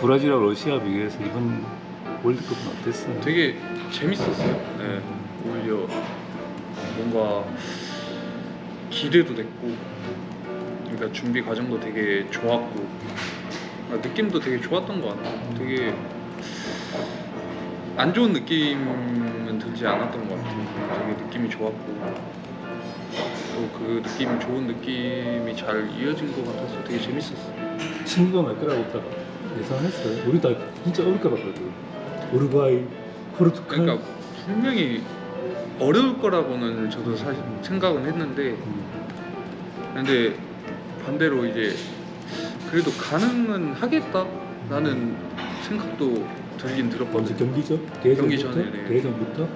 브라질하고 러시아 비교해서 이번 월드컵은 어땠어요? 되게 재밌었어요. 네, 오히려 뭔가 기대도 됐고, 그러니까 준비 과정도 되게 좋았고, 그러니까 느낌도 되게 좋았던 것 같아요. 되게 안 좋은 느낌은 들지 않았던 것 같아요. 되게 느낌이 좋았고, 또 그 느낌이 좋은 느낌이 잘 이어진 것 같아서 되게 재밌었어요. 친구가 날 거라고 딱 예상했어요. 우리 다 진짜 어릴 것 같거든. 우루과이, 포르투갈. 그러니까 분명히 어려울 거라고는 저도 사실 생각은 했는데 음. 근데 반대로 이제 그래도 가능은 하겠다 라는 생각도 들긴 언제 들었거든요 경기죠? 경기 전에, 네. 대전부터?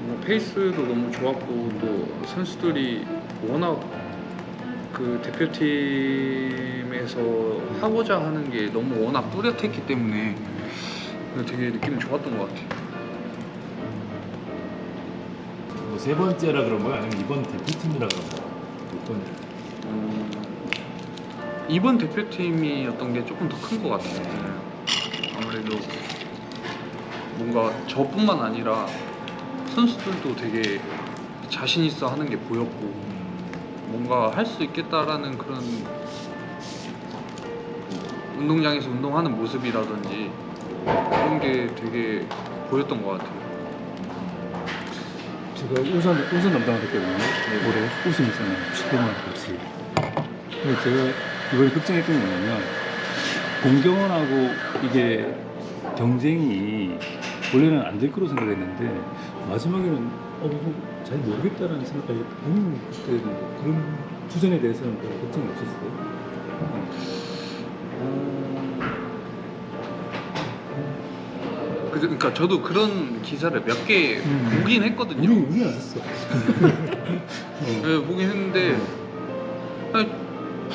뭐 페이스도 너무 좋았고 또 선수들이 워낙 그 대표팀에서 하고자 하는 게 너무 워낙 뚜렷했기 때문에 되게 느낌이 좋았던 것 같아요 뭐 세 번째라 그런 거야? 아니면 이번 대표팀이라 그런 거야? 몇 번? 음, 이번 대표팀이었던 게 조금 더 큰 것 같아요. 네. 아무래도 뭔가 저뿐만 아니라 선수들도 되게 자신 있어 하는 게 보였고 뭔가 할 수 있겠다라는 그런 운동장에서 운동하는 모습이라든지 그런 게 되게 보였던 것 같아요. 제가 우선 우선 담당을 했거든요. 올해 우승했잖아요. 슈퍼만 같이. 근데 제가 이번에 걱정했던 게 뭐냐면 공경원하고 이게 경쟁이 원래는 안 될 거로 생각했는데 마지막에는 어, 잘 모르겠다라는 생각까지 음, 그때 뭐 그런 주전에 대해서는 별 걱정이 없었어요. 그- 그러니까 저도 그런 기사를 몇 개 음. 보긴 했거든요. 우리 우리 안 했어. 어. 네, 보긴 했는데 아니,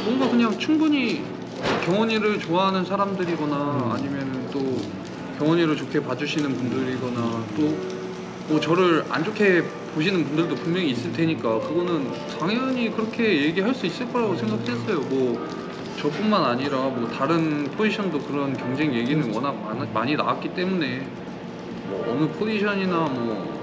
뭔가 그냥 충분히 경원이를 좋아하는 사람들이거나 음. 아니면 또 경원이를 좋게 봐주시는 분들이거나 또 뭐 저를 안 좋게 보시는 분들도 분명히 있을 테니까 그거는 당연히 그렇게 얘기할 수 있을 거라고 생각했어요. 뭐 저뿐만 아니라 뭐 다른 포지션도 그런 경쟁 얘기는 워낙 많- 많이 나왔기 때문에 뭐 어느 포지션이나 뭐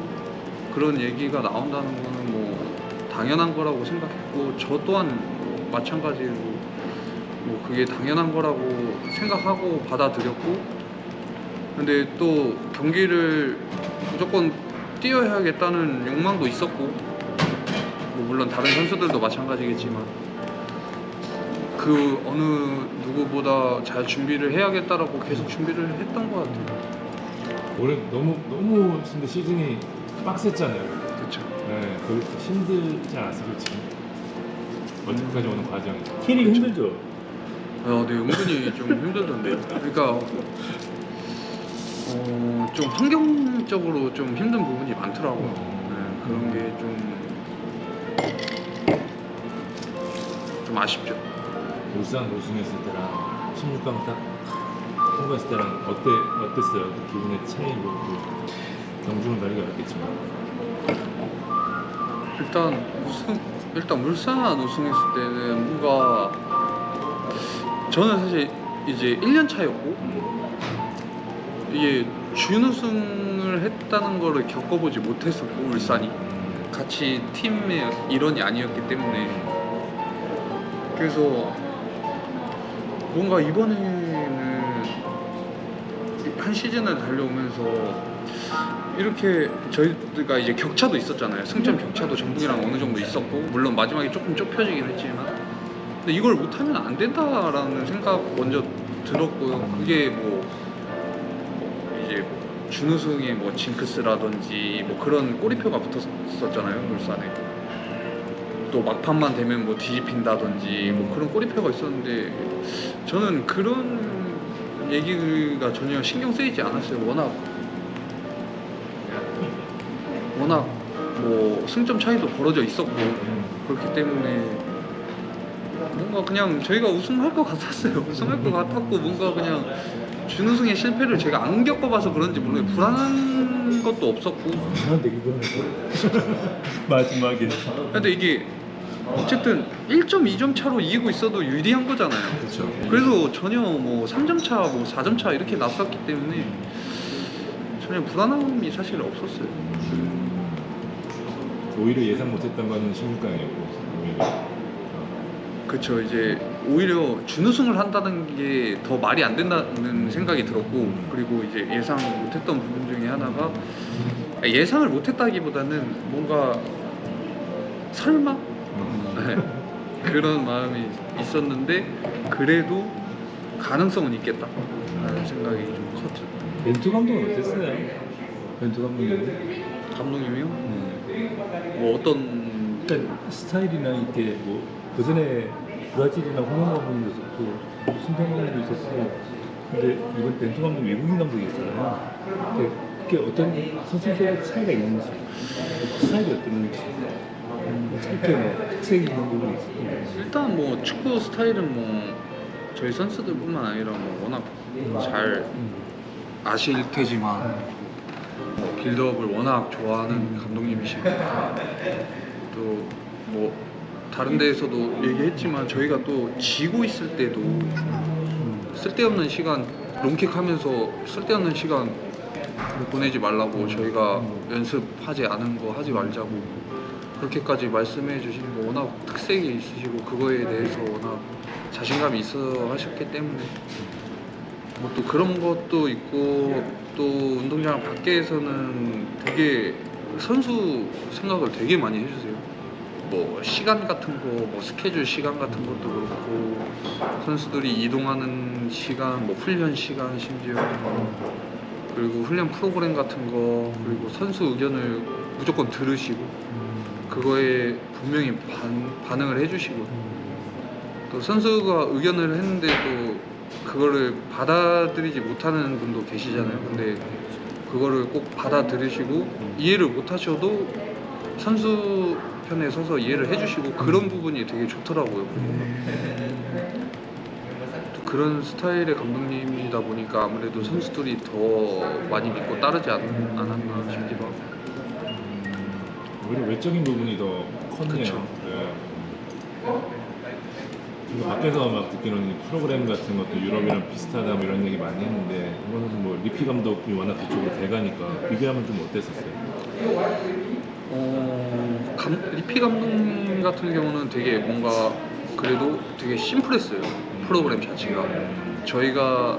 그런 얘기가 나온다는 거는 뭐 당연한 거라고 생각했고 저 또한 뭐 마찬가지로 뭐 그게 당연한 거라고 생각하고 받아들였고 근데 또 경기를 무조건 뛰어야겠다는 욕망도 있었고 뭐 물론 다른 선수들도 마찬가지겠지만 그 어느 누구보다 잘 준비를 해야겠다라고 계속 준비를 했던 것 같아요. 올해 너무 너무 근데 시즌이 빡셌잖아요. 그렇죠. 네, 그 힘들지 않았어요, 지금? 월드컵까지 오는 과정이. 캐리 힘들죠. 아, 네, 은근히 좀 힘들던데요. 그러니까 어, 좀 환경적으로 좀 힘든 부분이 많더라고요. 네, 그런 게 좀 좀 아쉽죠. 울산 우승했을 때랑 16강 딱 통과했을 때랑 어때 어땠어요? 그 기분의 차이 뭐 그, 경주는 가리기 어렵겠지만 일단 우승 일단 울산 우승했을 때는 뭔가 저는 사실 이제 1년 차였고 이게 준우승을 했다는 거를 겪어보지 못했었고 울산이 같이 팀의 일원이 아니었기 때문에 그래서 뭔가 이번에는 한 시즌을 달려오면서 이렇게 저희가 이제 격차도 있었잖아요. 승점 격차도 전북이랑 어느 정도 있었고 물론 마지막에 조금 좁혀지긴 했지만 근데 이걸 못하면 안 된다라는 생각 먼저 들었고요. 그게 뭐, 준우승의 뭐 징크스라든지 뭐 그런 꼬리표가 붙었었잖아요. 울산에 또 막판만 되면 뭐 뒤집힌다든지 뭐 그런 꼬리표가 있었는데 저는 그런 얘기가 전혀 신경 쓰이지 않았어요. 워낙 워낙 뭐 승점 차이도 벌어져 있었고 그렇기 때문에 뭔가 그냥 저희가 우승할 것 같았어요. 우승할 것 같았고 뭔가 그냥 준우승의 실패를 제가 안 겪어봐서 그런지 모르겠어요. 불안한 것도 없었고 나한테 이거는 마지막에 근데 이게 어쨌든 1.2점 차로 이기고 있어도 유리한 거잖아요. 그렇죠. 그래서 전혀 뭐 3점 차, 뭐 4점 차 이렇게 났었기 때문에 전혀 불안함이 사실 없었어요. 오히려 예상 못했던 거는 16강이었고 오히려 그쵸 이제 오히려 준우승을 한다는 게 더 말이 안 된다는 생각이 들었고 그리고 이제 예상 못했던 부분 중에 하나가 예상을 못했다기보다는 뭔가 설마 네. 그런 마음이 있었는데 그래도 가능성은 있겠다라는 생각이 좀 컸죠. 벤투 감독은 어땠어요? 벤투 감독님은? 감독님이요? 네. 뭐 어떤 일단 스타일이나 이게 뭐 그 전에 브라질이나 홍영 감독님도 있었고 신평 감독도 있었고 근데 이번 벤투 감독 외국인 감독이었잖아요. 근데 그게 어떤 선수들의 차이가 있는지 스타일이 어떤지 음, 짧게 뭐 특색이 있는 부분이 있었던. 일단 뭐 축구 스타일은 뭐 저희 선수들뿐만 아니라 뭐 워낙 잘 음. 아실 테지만 뭐 빌드업을 워낙 좋아하는 감독님이시고 또뭐 다른 데에서도 얘기했지만 저희가 또 지고 있을 때도 음. 쓸데없는 시간 롱킥 하면서 쓸데없는 시간 보내지 말라고 저희가 연습하지 않은 거 하지 말자고 그렇게까지 말씀해 주시는 거 워낙 특색이 있으시고 그거에 대해서 워낙 자신감이 있어 하셨기 때문에 뭐 또 그런 것도 있고 또 운동장 밖에서는 되게 선수 생각을 되게 많이 해주세요. 뭐 시간 같은 거, 뭐 스케줄 시간 같은 것도 그렇고 선수들이 이동하는 시간, 뭐 훈련 시간 심지어 그리고 훈련 프로그램 같은 거 그리고 선수 의견을 무조건 들으시고 그거에 분명히 반, 반응을 해주시고 또 선수가 의견을 했는데 또 그거를 받아들이지 못하는 분도 계시잖아요. 근데 그거를 꼭 받아들이시고 이해를 못하셔도 선수 편에 서서 이해를 해주시고 그런 부분이 되게 좋더라고요. 또 그런 스타일의 감독님이다 보니까 아무래도 선수들이 더 많이 믿고 따르지 않, 않았나 싶기도 하고. 오히려 외적인 부분이 더 컸네요. 그쵸. 네. 그리고 밖에서 막 듣기로는 이 프로그램 같은 것도 유럽이랑 비슷하다 뭐 이런 얘기 많이 했는데 이번 선수 뭐 리피 감독이 워낙 그쪽으로 돼가니까 비교하면 좀 어땠었어요? 어, 감, 리피 감독님 같은 경우는 되게 뭔가 그래도 되게 심플했어요. 프로그램 자체가. 저희가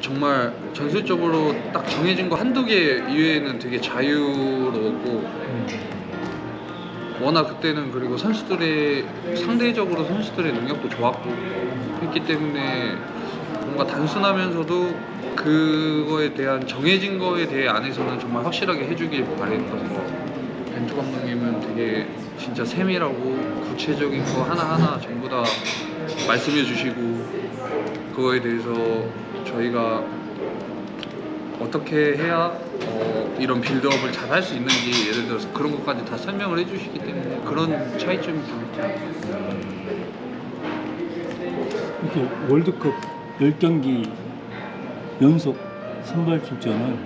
정말 전술적으로 딱 정해진 거 한두 개 이외에는 되게 자유로웠고 워낙 그때는 그리고 선수들의 상대적으로 선수들의 능력도 좋았고 했기 때문에 뭔가 단순하면서도 그거에 대한 정해진 거에 대해 안에서는 정말 확실하게 해주길 바랬던 거. 벤투 감독님은 되게 진짜 세밀하고 구체적인 거 하나하나 전부 다 말씀해 주시고 그거에 대해서 저희가 어떻게 해야 어, 이런 빌드업을 잘 할 수 있는지 예를 들어서 그런 것까지 다 설명을 해주시기 때문에 그런 차이점이 좀 있죠. 이렇게 월드컵 10경기 연속 선발 출전은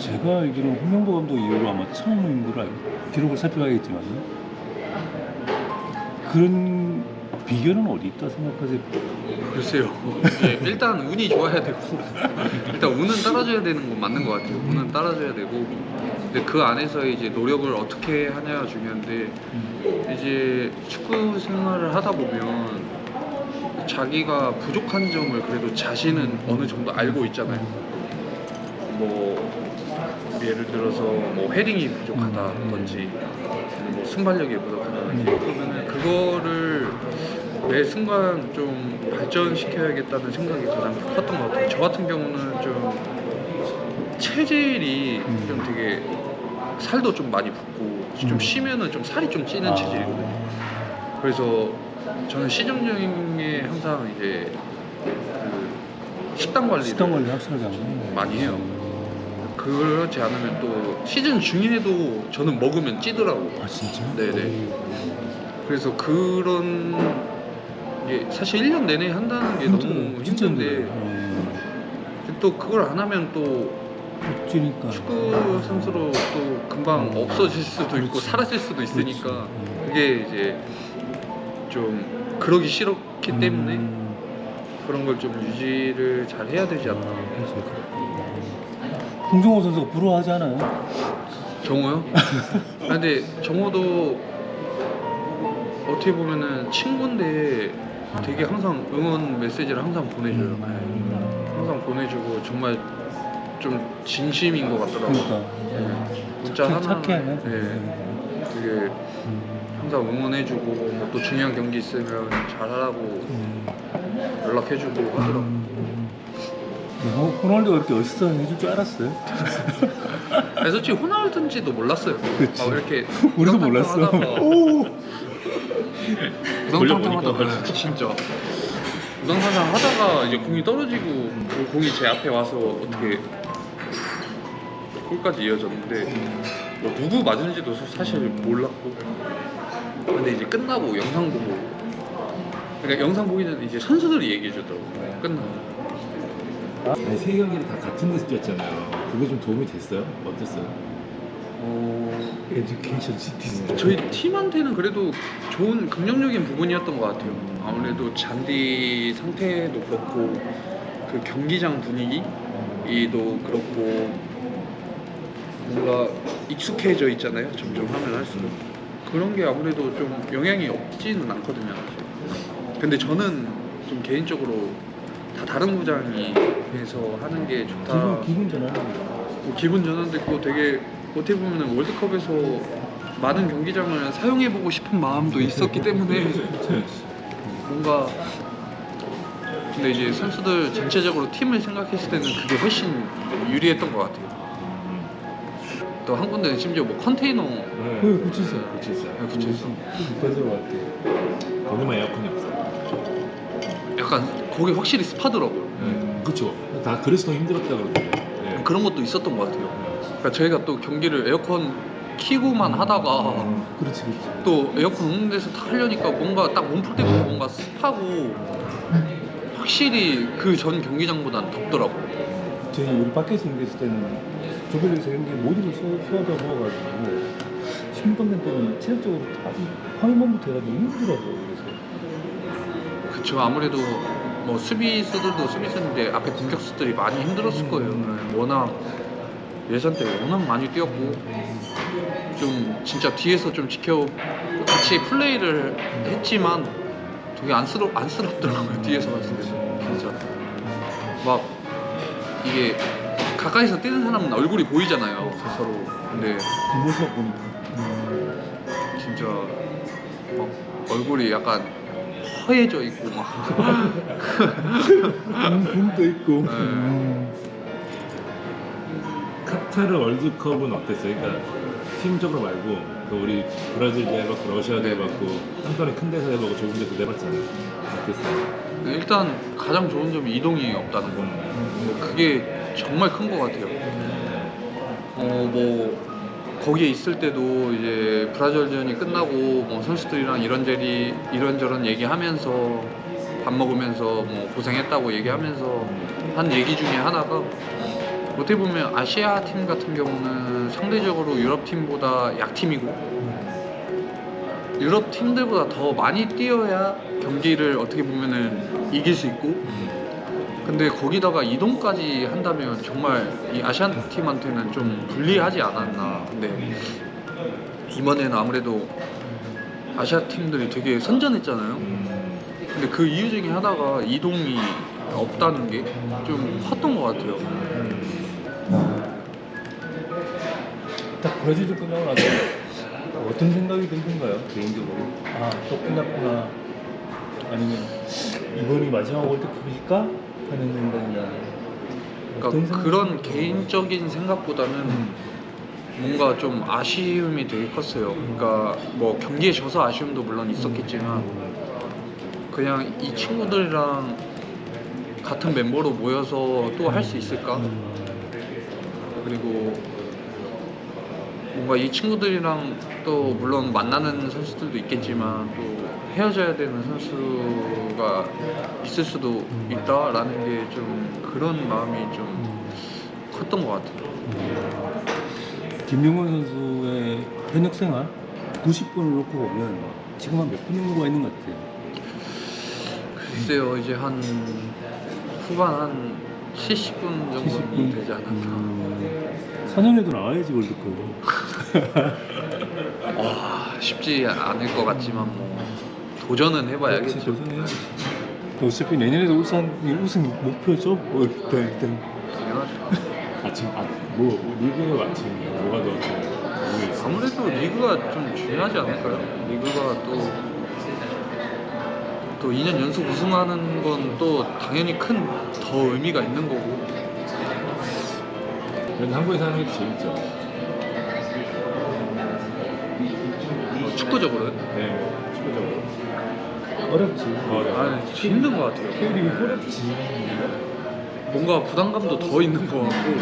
제가 알기로는 홍명보 감독 이후로 아마 처음인 걸로 알고 기록을 살펴봐야겠지만 그런 비결은 어디 있다 생각하세요? 글쎄요. 예, 일단 운이 좋아야 되고 일단 운은 따라줘야 되는 건 맞는 것 같아요. 운은 따라줘야 되고 근데 그 안에서 이제 노력을 어떻게 하냐가 중요한데 이제 축구 생활을 하다 보면 자기가 부족한 점을 그래도 자신은 어느 정도 알고 있잖아요. 뭐 예를 들어서 뭐 헤딩이 부족하다든지 뭐 순발력이 부족하다든지 그러면은 그거를 매 순간 좀 발전시켜야겠다는 생각이 가장 컸던 것 같아요. 저 같은 경우는 좀 체질이 음. 좀 되게 살도 좀 많이 붙고 좀 음. 쉬면은 좀 살이 좀 찌는 아. 체질이거든요. 그래서 저는 시즌 중에 항상 이제 그 식단 관리를 식단 관리 않나요? 많이 해요. 그렇지 않으면 또 시즌 중에도 저는 먹으면 찌더라고. 아 진짜? 네네. 그래서 그런 게 사실 1년 내내 한다는 게 너무 힘든데. 어. 또 그걸 안 하면 또 그러니까 축구 선수로 또 금방 음. 없어질 수도 있고 그렇지. 사라질 수도 있으니까 그렇지. 음. 그게 이제 좀 그러기 싫었기 때문에 음. 그런 걸 좀 유지를 잘 해야 되지 않나. 아, 그래서 홍정호 선수가 부러워하지 않아요? 정호요? 아, 근데 정호도 어떻게 보면은 친구인데 되게 항상 응원 메시지를 항상 보내줘요. 네. 음. 항상 보내주고 정말 좀 진심인 것 같더라고요. 그러니까 네. 문자 착해, 하나 착해. 네. 되게 음. 항상 응원해주고 뭐또 중요한 경기 있으면 잘하라고 음. 연락해주고 하더라고요. 음. 호- 호날두가 이렇게 어시스트 해줄 줄 알았어요? 아니, 솔직히 호날두인지도 몰랐어요. 그치. 막 이렇게 우리도 몰랐어. 오. 우당탕탕 하다가 몰랐어. 진짜 우당탕탕 하다가 이제 공이 떨어지고 그 공이 제 앞에 와서 어떻게 골까지 이어졌는데 뭐 누구 맞은지도 사실 몰랐고 근데 이제 끝나고 영상 보고 그러니까 영상 보기 전에 이제 선수들이 얘기해 주더라고요 끝나고 아니 세 경기를 다 같은 데서 뛰었잖아요. 그게 좀 도움이 됐어요? 어땠어요? 어, 에듀케이션 시티즌. 저희 팀한테는 그래도 좋은 긍정적인 부분이었던 것 같아요. 아무래도 잔디 상태도 그렇고 그 경기장 분위기도 그렇고 뭔가 익숙해져 있잖아요. 점점 하면 할수록 그런 게 아무래도 좀 영향이 없지는 않거든요. 사실. 근데 저는 좀 개인적으로 다 다른 구장이 해서 하는 게 좋다. 기분 기분 전환. 뭐 기분 전환도 있고 되게 어떻게 보면 월드컵에서 많은 경기장을 사용해보고 싶은 마음도 있었기 때문에 뭔가 근데 이제 선수들 전체적으로 팀을 생각했을 때는 그게 훨씬 유리했던 것 같아요. 또 한 군데는 심지어 뭐 컨테이너 네. 그. 구치소. 네, 구치소. 비싸서 같아. 거기만 에어컨이 없어. 약간 거기 확실히 습하더라고요. 네. 그렇죠. 다 그래서 더 힘들었다 그러던데. 네. 그런 것도 있었던 것 같아요. 그러니까 저희가 또 경기를 에어컨 키고만 하다가 그렇지 그렇지. 또 에어컨 없는 데서 다 하려니까 뭔가 딱 몸풀 때부터 뭔가 습하고 확실히 그 전 경기장보다는 덥더라고. 저희 우리 밖에서 경기했을 때는 조별에서 경기 모두를 쏟아 부어가지고 16강전 때는 체력적으로 아주 황인범부터 해가지고 힘들더라고요. 그래서 그쵸 아무래도 뭐 수비수들도 수비수인데 앞에 공격수들이 많이 힘들었을 거예요. 네, 워낙 예선 때 워낙 많이 뛰었고 좀 진짜 뒤에서 좀 지켜 같이 플레이를 했지만 되게 안쓰러 안쓰럽더라고요 뒤에서 봤을 때. 진짜. 막 이게 가까이서 뛰는 사람은 얼굴이 보이잖아요 서로. 근데 뒷모습 보니까. 음. 진짜 막 얼굴이 약간 허해져 있고 막 붐도 있고. 네. 음. 카타르 월드컵은 어땠어요? 그러니까 팀적으로 말고 또 우리 브라질도 해봤고 러시아도 네. 해봤고 한 번에 큰 데서 해보고 좁은 데서 해봤잖아요. 어땠어요? 일단 가장 좋은 점이 이동이 없다는 거뭐 그게 정말 큰 것 같아요 어 뭐 거기에 있을 때도 이제 브라질전이 끝나고 뭐 선수들이랑 이런저리 이런저런 얘기하면서 밥 먹으면서 뭐 고생했다고 얘기하면서 한 얘기 중에 하나가 어떻게 보면 아시아 팀 같은 경우는 상대적으로 유럽 팀보다 약팀이고 유럽 팀들보다 더 많이 뛰어야 경기를 어떻게 보면은 이길 수 있고 근데 거기다가 이동까지 한다면 정말 이 아시안 팀한테는 좀 불리하지 않았나. 근데 이번에는 아무래도 아시아 팀들이 되게 선전했잖아요. 음, 근데 그 이유 중에 하나가 이동이 없다는 게 좀 컸던 것 같아요. 딱 브라질도 끝나고 나서 어떤 생각이 들던가요? 개인적으로? 아 또 끝났구나. 아니면 이번이 마지막 월드컵일까 어떤 그러니까? 그런 개인적인 생각보다는 음. 뭔가 좀 아쉬움이 되게 컸어요 그러니까 뭐 경기에 져서 아쉬움도 물론 있었겠지만 그냥 이 친구들이랑 같은 멤버로 모여서 또 할 수 있을까? 음. 그리고 뭔가 이 친구들이랑 또 물론 만나는 선수들도 있겠지만 또 헤어져야 되는 선수가 있을 수도 있다라는 게 좀 그런 마음이 좀 컸던 것 같아요. 김용건 선수의 현역 생활 90분을 놓고 보면 지금 한 몇분 정도가 있는 것 같아요. 글쎄요, 이제 한 후반 한 70분 정도 70분 되지 않았나. 음, 4년에도 나와야지 월드컵. 와, 쉽지 않을 것 같지만 뭐 도전은 해봐야겠죠. 도전해야지. 어차피 내년에도 울산이 우승 목표죠. 어, 일단 일단 당연하죠. 아침 아, 뭐 리그가 아침 뭐가 더 모르겠어요. 아무래도 리그가 좀 중요하지 않을까요? 리그가 또, 또 2년 연속 우승하는 건 또 당연히 큰 더 의미가 있는 거고. 그래도 한국에서 하는 게 재밌죠. 어, 축구적으로요? 네, 축구적으로. 어렵지. 어려워. 아, 힘든 것 같아요. K리그 어렵지. 뭔가 부담감도 더 있는 것 같고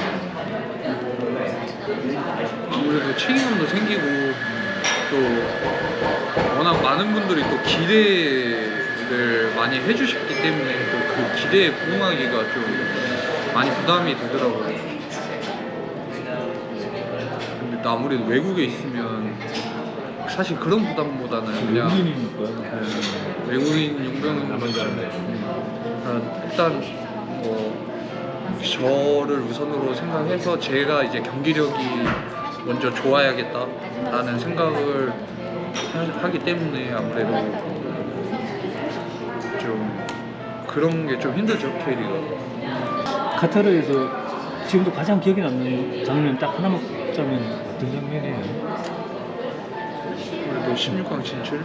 아무래도 책임감도 생기고 또 워낙 많은 분들이 또 기대를 많이 해주셨기 때문에 또 그 기대에 부응하기가 좀 많이 부담이 되더라고요. 아무래도 외국에 있으면 사실 그런 부담보다는 그냥 외국인이니까. 네, 외국인 용병은 나만 잘하네. 아, 일단 뭐 저를 우선으로 생각해서 제가 이제 경기력이 먼저 좋아야겠다라는 생각을 하, 기 때문에 아무래도 좀 그런 게 좀 힘들죠 K리가 카타르에서 지금도 가장 기억에 남는 장면 딱 하나만 꼽자면 어떤 장면이에요? 그래도 16강 진출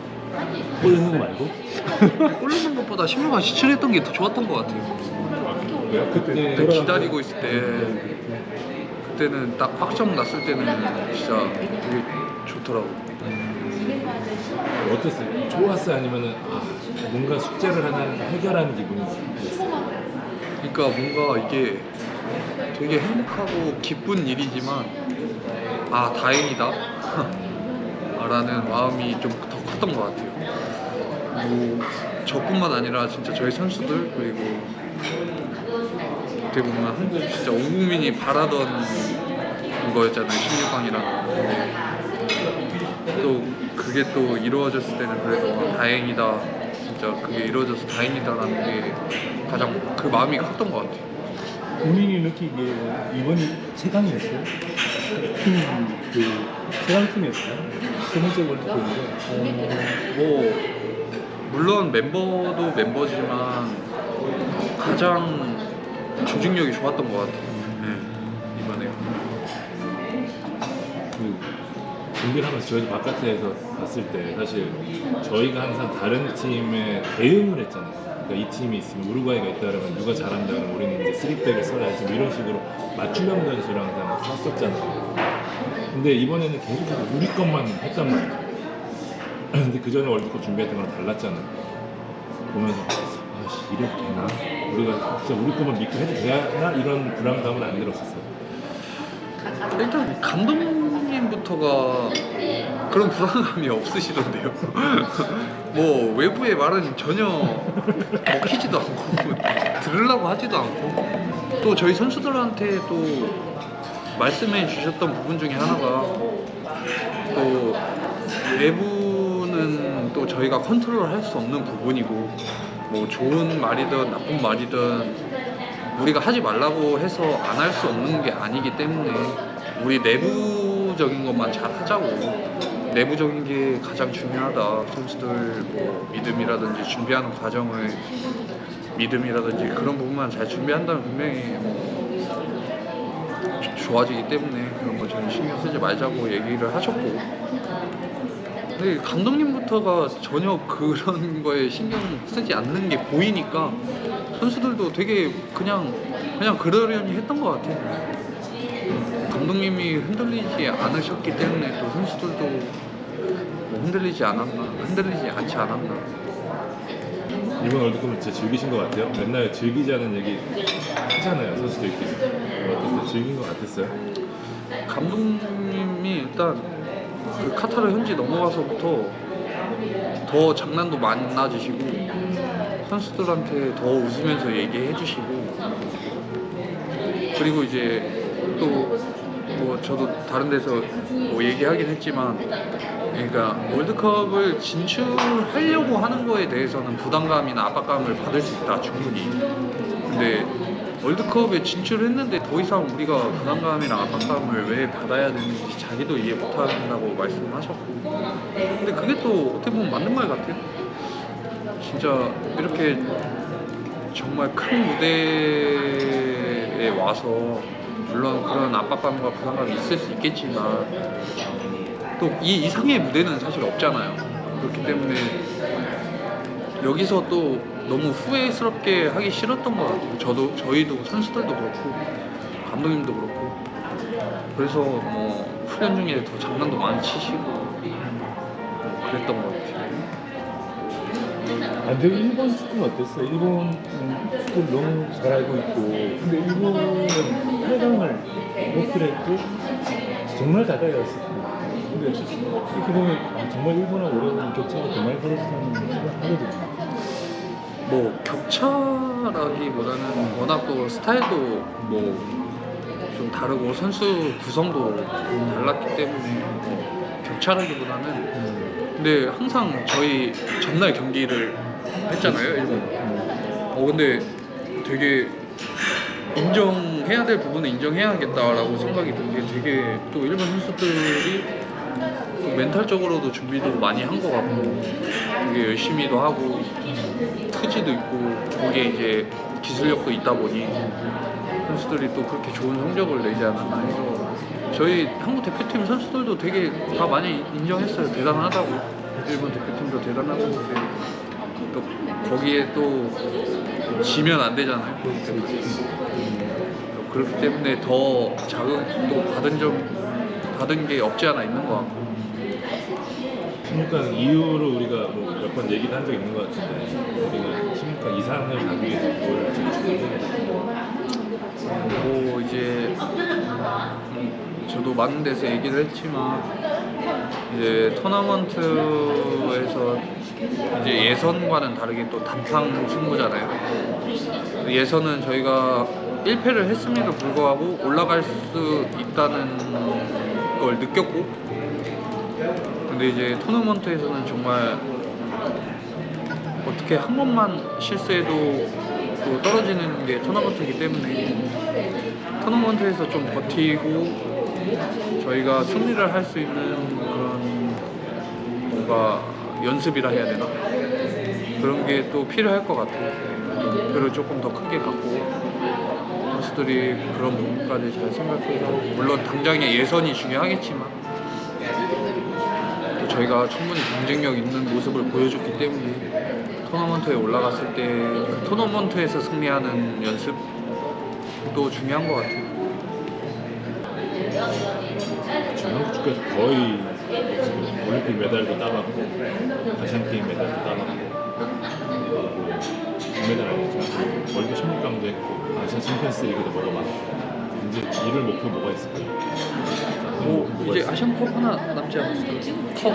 골 넣는 거 말고? 골 넣는 것보다 16강 진출했던 게 더 좋았던 것 같아요 그때 돌아가서- 기다리고 있을 때 그때는 딱 확정 났을 때는 진짜 되게 좋더라고 어땠어요? 좋았어요? 아니면은 아, 뭔가 숙제를 하나 해결한 기분이 있어요? 그러니까 뭔가 이게 되게 행복하고 기쁜 일이지만 아 다행이다. 라는 마음이 좀 더 컸던 것 같아요. 뭐 저뿐만 아니라 진짜 저희 선수들 그리고 어떻게 보면 한국 진짜 온 국민이 바라던 거였잖아요. 16강이라는 또 그게 또 이루어졌을 때는 그래도 아, 다행이다. 진짜 그게 이루어져서 다행이다라는 게 가장 그 마음이 컸던 것 같아요. 본인이 느끼기에 이번이 최강이었어요? 팀그 최강팀이었어요? 세 번째 월드컵인데 뭐 물론 멤버도 멤버지만 가장 조직력이 좋았던 것 같아요. 네, 이번에 그 준비를 하면서 저희도 바깥에서 봤을 때 사실 저희가 항상 다른 팀에 대응을 했잖아요. 그러니까 이 팀이 있으면 우루과이가 있다 그러면 누가 잘한다 그러면 우리는 이제 쓰리백을 써야지 뭐 이런 식으로 맞춤형 전술을 항상 썼었잖아요. 근데 이번에는 계속해서 우리 것만 했단 말이에요. 근데 그 전에 월드컵 준비했던 거랑 달랐잖아요. 보면서 아씨 이래도 되나? 우리가 진짜 우리 것만 믿고 해도 되나? 이런 불안감은 안 들었었어요. 일단 감독님부터가 그런 불안감이 없으시던데요. 뭐 외부의 말은 전혀 먹히지도 않고 들으려고 하지도 않고 또 저희 선수들한테 또 말씀해 주셨던 부분 중에 하나가 또 외부는 또 저희가 컨트롤 할 수 없는 부분이고 뭐 좋은 말이든 나쁜 말이든 우리가 하지 말라고 해서 안 할 수 없는 게 아니기 때문에 우리 내부적인 것만 잘 하자고. 내부적인 게 가장 중요하다. 선수들 뭐 믿음이라든지 준비하는 과정을 믿음이라든지 그런 부분만 잘 준비한다면 분명히 뭐 조- 좋아지기 때문에 그런 거 저는 신경 쓰지 말자고 얘기를 하셨고 근데 감독님부터가 전혀 그런 거에 신경 쓰지 않는 게 보이니까 선수들도 되게 그냥 그냥 그러려니 했던 것 같아요. 감독님이 흔들리지 않으셨기 때문에 또 선수들도 뭐 흔들리지 않았나 흔들리지 않지 않았나 이번 월드컵은 진짜 즐기신 것 같아요. 맨날 즐기자는 얘기 하잖아요, 선수들끼리. 어땠어요? 즐긴 것 같았어요? 감독님이 일단 그 카타르 현지 넘어가서부터 더 장난도 많아지시고 선수들한테 더 웃으면서 얘기해 주시고 그리고 이제 또 뭐 저도 다른 데서 뭐 얘기하긴 했지만 그러니까 월드컵을 진출하려고 하는 거에 대해서는 부담감이나 압박감을 받을 수 있다 충분히. 근데 월드컵에 진출했는데 더 이상 우리가 부담감이나 압박감을 왜 받아야 되는지 자기도 이해 못한다고 말씀하셨고. 근데 그게 또 어떻게 보면 맞는 말 같아요. 진짜 이렇게 정말 큰 무대에 와서 물론 그런 압박감과 부담감이 있을 수 있겠지만 또 이 이상의 무대는 사실 없잖아요. 그렇기 때문에 여기서 또 너무 후회스럽게 하기 싫었던 것 같아요. 저도 저희도 선수들도 그렇고 감독님도 그렇고 그래서 뭐 훈련 중에 더 장난도 많이 치시고 뭐 그랬던 것 같아요. 아, 근데 일본 축구는 어땠어? 일본 음, 축구를 너무 잘 알고 있고. 근데 일본은 8강을 목표했고 정말 가까이 갔었고 근데 이렇게 보면 아, 정말 일본하고 어려운 격차가 더 많이 벌어진다는 생각하거든요. 뭐 격차라기보다는 워낙 또 스타일도 뭐 좀 다르고 선수 구성도 달랐기 때문에 뭐 격차라기보다는 음, 근데 항상 저희 전날 경기를 했잖아요 일본. 음, 어 근데 되게 인정해야 될 부분은 인정해야겠다라고 생각이 든 게 되게 또 일본 선수들이 또 멘탈적으로도 준비도 많이 한 것 같고 되게 열심히도 하고 투지도 있고 거기에 이제 기술력도 있다 보니 선수들이 또 그렇게 좋은 성적을 내지 않았나 해서 저희 한국 대표팀 선수들도 되게 다 많이 인정했어요 대단하다고 일본 대표팀도 대단하고 근데 또 거기에 또 지면 안 되잖아요. 또 그렇기 때문에 더 자극도 받은 점 받은 게 없지 않아 있는 것 같고 16강 이후로 우리가 뭐 몇 번 얘기도 한 적 있는 것 같은데 우리가 16강 이상을 가기 위해서 뭘 지금 될까? 뭐 이제 음, 저도 많은 데서 얘기를 했지만 이제 토너먼트에서 이제 예선과는 다르게 또 단판 승부잖아요. 예선은 저희가 1패를 했음에도 불구하고 올라갈 수 있다는 걸 느꼈고 근데 이제 토너먼트에서는 정말 어떻게 한 번만 실수해도 또 떨어지는 게 토너먼트이기 때문에 토너먼트에서 좀 버티고 저희가 승리를 할 수 있는 그런 뭔가 연습이라 해야 되나 그런 게 또 필요할 것 같아요. 목표를 조금 더 크게 갖고 선수들이 그런 부분까지 잘 생각해서 물론 당장의 예선이 중요하겠지만 또 저희가 충분히 경쟁력 있는 모습을 보여줬기 때문에 토너먼트에 올라갔을 때그 토너먼트에서 승리하는 연습도 중요한 것 같아요. 한국 축구에서 거의 올림픽 메달도 따봤고 아시안 게임 메달도 따봤고 금메달 아니지만 월드 16강도 했고 아시안 챔피언스 리그도 먹어봤고 이제 이룰 목표 뭐가 있을까요? 뭐 이제? 아시안컵 하나 남지 않았어요. 컵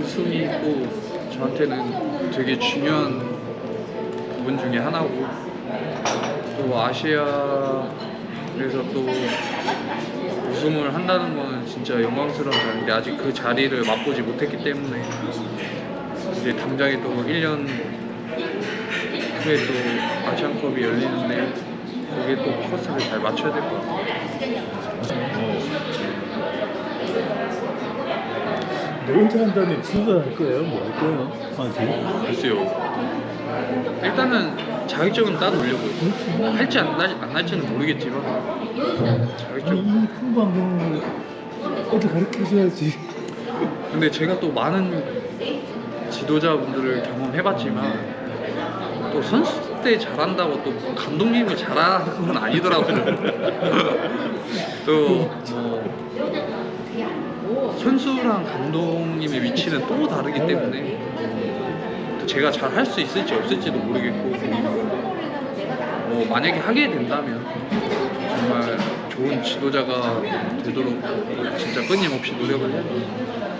우승이 있고 저한테는 되게 중요한 부분 중에 하나고 또 아시아에서 또 우승을 한다는 거는 진짜 영광스러운 자리인데 아직 그 자리를 맛보지 못했기 때문에 이제 당장에 또 1년 후에 또 아시안컵이 열리는데 거기에 또 포커스를 잘 맞춰야 될 것 같아요. 어, 근데 은퇴한다면 출전할 거예요? 뭐 할 거예요? 아직? 글쎄요. 일단은 자격증은 따놓으려고요. 뭐 할지 안, 날- 안 할지는 모르겠지만 아니. 이 풍부한 경험을 어디 가르쳐 줘야지 근데 제가 또 많은 지도자분들을 경험해봤지만 또 선수 때 잘한다고 또 감독님이 잘하는 건 아니더라고요. 또 뭐 선수랑 감독님의 위치는 또 다르기 때문에 제가 잘 할 수 있을지 없을지도 모르겠고 뭐 만약에 하게 된다면 정말 좋은 지도자가 되도록 진짜 끊임없이 노력을 해요.